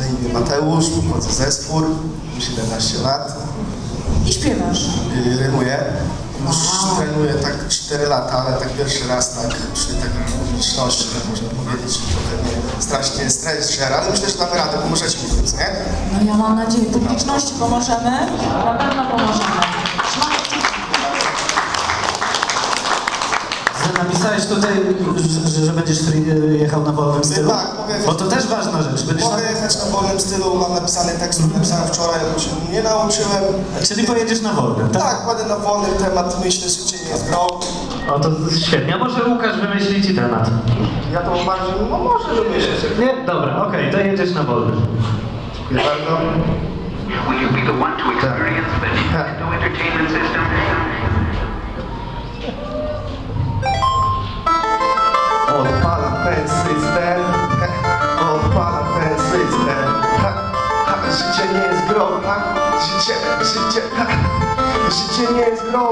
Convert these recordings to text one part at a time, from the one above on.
Na imię Mateusz, pochodzę ze Spór, mam 17 lat, I śpiewasz. yy, rymuję. Już trenuję tak 4 lata, ale tak pierwszy raz tak przy takiej publiczności, tak można powiedzieć, trochę mnie strasznie stres żera, ale myślę, że damy radę, pomożecie mi w tym, nie? No ja mam nadzieję, publiczności pomożemy. Na pewno pomożemy. Napisałeś tutaj, że, że będziesz jechał na wolnym stylu? tak, mogę Bo to też ważna rzecz. Będziesz. Mogę jechać na wolnym stylu, mam napisany tekst, który napisałem wczoraj, bo się nie nauczyłem. Czyli pojedziesz na wolnym, tak? Tak, kładę na wolny temat, myślę, że cię nie jest grą. O, to świetnie. A może Łukasz wymyśli ci temat? Ja to bardziej, no może, że myślę. Nie? Dobra, okej, to jedziesz na wolnym. Dziękuję bardzo. Will you be the one to experience the Nintendo Entertainment System? Życie życie, życie, nie jest grą.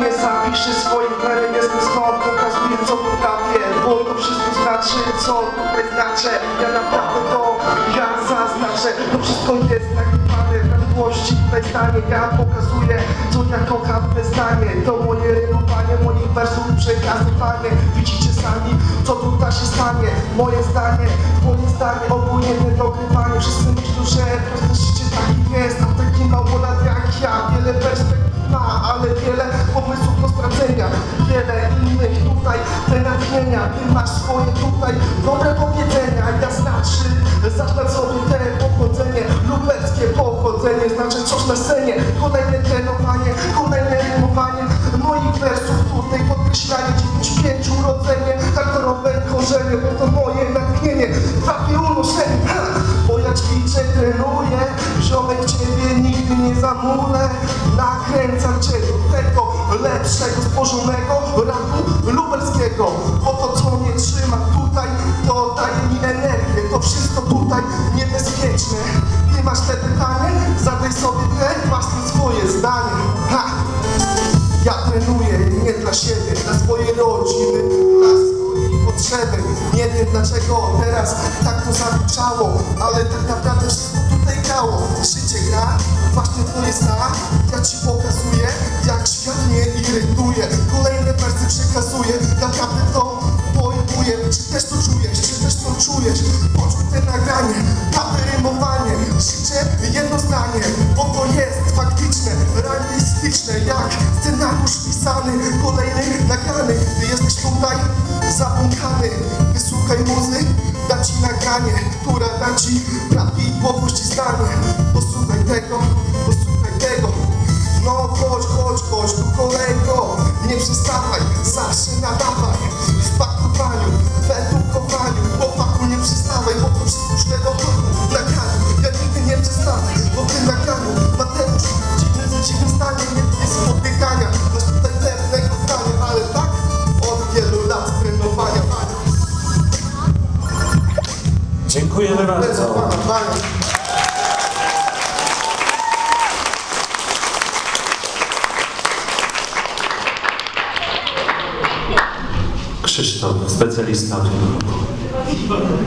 Nie zapiszę swoim planem, jestem stąd, pokazuję co potrafię, bo to wszystko znaczy, co tutaj znaczę. Ja naprawdę to, ja zaznaczę, to wszystko jest nagrywane tutaj stanie. Ja pokazuję, co ja kocham te zdanie, to moje rymowanie, moich wersów przekazywanie. Widzicie sami, co tutaj się stanie, moje zdanie, twoje zdanie, obojętne dogrywanie. Wszyscy myślą, że proste życie taki jest, a taki małolat jak ja, wiele perspektyw ma, ale wiele pomysłów do stracenia, wiele innych tutaj te natchnienia, ty masz swoje tutaj dobre powiedzenia, ja znaczy zacznę sobie te pochodzenie, lubelskie pochodzenie, znaczy coś na scenie, kolejne trenowanie, kolejne rymowanie. Moich wersów tutaj podkreślanie 9-5 urodzenie, hardkorowe korzenie, bo to moje natchnienie, takie unoszenie, bo ja ćwiczę, trenuję, ziomek ciebie nigdy nie zamulę, nakręcam cię do tego lepszego, stworzonego rapu lubelskiego, potrzeby. Nie wiem dlaczego teraz tak to zaliczało, ale tak naprawdę wszystko tutaj grało. Życie gra, właśnie to jest tak. Ja ci pokazuję, jak świat mnie irytuje. Kolejne wersy przekazuję, naprawdę zabłąkany, wysłuchaj muzy, da ci nagranie, która da ci prawidłowość i zdanie. Posłuchaj tego, posłuchaj tego. No chodź, chodź, chodź tu kolego, nie przestawaj, zawsze Dziękujemy bardzo. Krzysztof, specjalista od hip-hopu.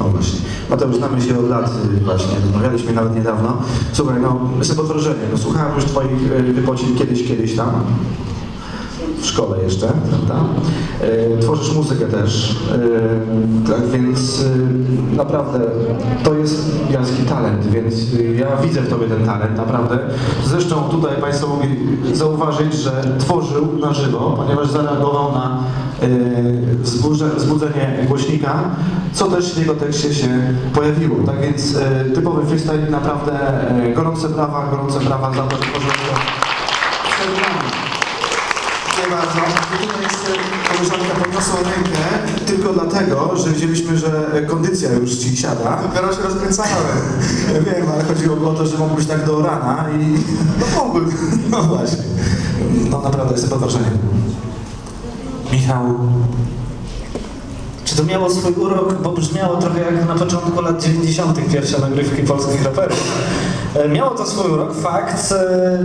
O właśnie. Mateusz, znamy się od lat y, właśnie, rozmawialiśmy nawet niedawno. Słuchaj, no, sobie wrażenie, no słuchałem już twoich y, wypocin kiedyś, kiedyś tam. Szkole jeszcze, prawda? Y, Tworzysz muzykę też, y, tak więc y, naprawdę to jest jaski talent, więc ja widzę w tobie ten talent, naprawdę. Zresztą tutaj Państwo mogli zauważyć, że tworzył na żywo, ponieważ zareagował na wzbudzenie głośnika, co też w jego tekście się pojawiło. Tak więc typowy freestyle naprawdę gorące brawa, gorące brawa za to, że tworzył. Dziękuję bardzo. I tutaj jeszcze koleżanka podniosła rękę tylko dlatego, że wiedzieliśmy, że kondycja już ci siada. Dopiero się rozkręcałem. Wiem, ale chodziło o to, że mógłbyś tak do rana i... No mógłbym. No właśnie. No naprawdę, jestem pod wrażeniem. Michał, czy to miało swój urok, bo brzmiało trochę jak na początku lat 90. pierwsze nagrywki polskich raperów. E, Miało to swój urok, fakt. e,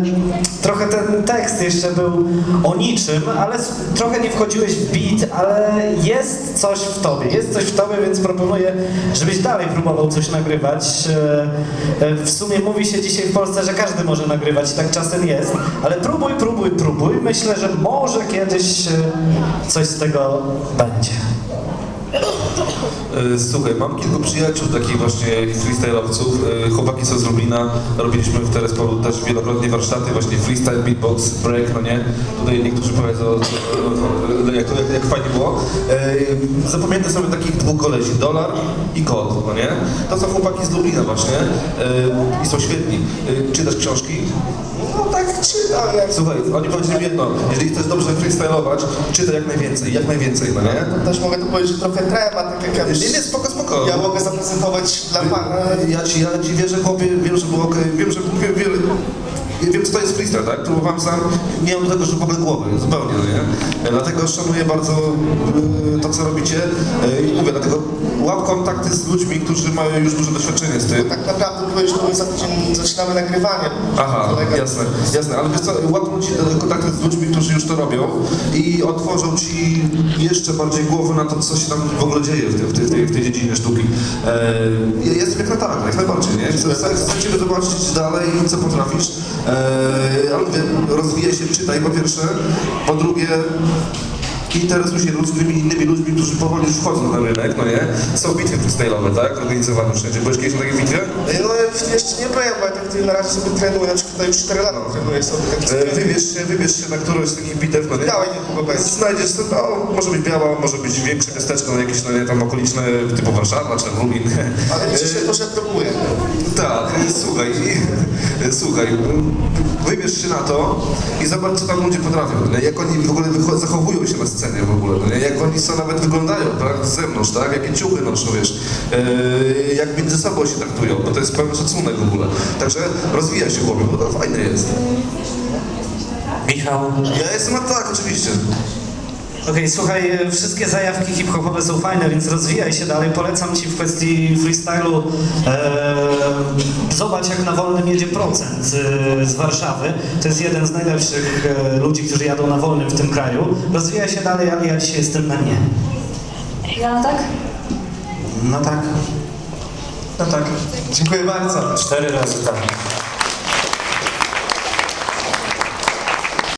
Trochę ten tekst jeszcze był o niczym, ale trochę nie wchodziłeś w beat, ale jest coś w tobie, jest coś w tobie, więc proponuję, żebyś dalej próbował coś nagrywać. E, W sumie mówi się dzisiaj w Polsce, że każdy może nagrywać tak czasem jest, ale próbuj, próbuj, próbuj. Myślę, że może kiedyś coś z tego będzie. E, Słuchaj, mam kilku przyjaciół takich właśnie freestyle'owców. E, Chłopaki są z Lublina, robiliśmy w Terespolu też wielokrotnie warsztaty, właśnie freestyle, beatbox, break, no nie? Tutaj niektórzy powiedzą, jak, jak, jak fajnie było. E, Zapamiętaj sobie takich dwóch kolesi, Dolar i Kot, no nie? To są chłopaki z Lublina właśnie i są świetni. Czytasz książki? No czytam, jak Słuchaj, oni powiedzieli jedno, jeżeli chcesz dobrze freestyle'ować, czytaj jak najwięcej, jak najwięcej, no nie? też mogę to powiedzieć, że trochę temat, tak jak ja Nie, nie, spoko, spoko. Ja mogę zaprezentować dla pana. Ja ci, ja ci wierzę, chłopie, wiem, że było okej, wiem, że wiem, wiem, ja wiem, co to jest freestyle, tak? Próbowałem sam, nie mam do tego, że w ogóle głowy, zupełnie, no nie? Dlatego szanuję bardzo e, to, co robicie e, i mówię, dlatego łap kontakty z ludźmi, którzy mają już duże doświadczenie z tym. Tak naprawdę powiedzieć, że my za tydzień zaczynamy nagrywanie. Aha, Kolega- jasne, jasne, ale wiesz co, łap ci e, kontakty z ludźmi, którzy już to robią i otworzą ci jeszcze bardziej głowy na to, co się tam w ogóle dzieje w, tej- w, tej, w, tej, w tej dziedzinie sztuki. E, ja jestem jak na tak, jak najbardziej, nie? Chcę, chcę, chcę Ciebie zobaczyć dalej, co potrafisz, e, ale mówię, rozwijaj się, czytaj po pierwsze, po drugie, interesuj się różnymi innymi ludźmi, którzy powoli już wchodzą na ten rynek, no nie? Są bitwy freestyle'owe, tak? Organizowane wszędzie. Byłeś kiedyś na takiej bitwie? No jeszcze nie byłem, bo ja tak na razie sobie trenuję, na przykład tutaj 4 lata trenuję sobie. Tak E, Wybierz się, wybierz się na którąś z takich bitew, no nie? Białej niedługo będzie. Znajdziesz sobie, no, może być biała, może być większe miasteczko, no, jakieś no, nie, tam okoliczne, typu Warszawa czy Lublin. Ale liczy się to, że próbuję. Tak, e, słuchaj, i, słuchaj, wybierz się na to i zobacz, co tam ludzie potrafią, no nie? jak oni w ogóle zachowują się na scenie w ogóle, no nie? jak oni są nawet wyglądają, tak, z zewnątrz, tak, jakie ciuchy noszą, wiesz, e, jak między sobą się traktują, bo to jest pełen szacunek w ogóle. Także rozwija się chłopie, bo to fajne jest. Michał, Ja jestem na tak, oczywiście. Okej, słuchaj, e, wszystkie zajawki hip-hopowe są fajne, więc rozwijaj się dalej. Polecam Ci w kwestii freestylu e, zobacz jak na wolnym jedzie procent e, z Warszawy. To jest jeden z najlepszych e, ludzi, którzy jadą na wolnym w tym kraju. Rozwijaj się dalej, ale ja dzisiaj jestem na nie. Ja tak? No tak. No tak. Dziękuję bardzo. Cztery razy tak.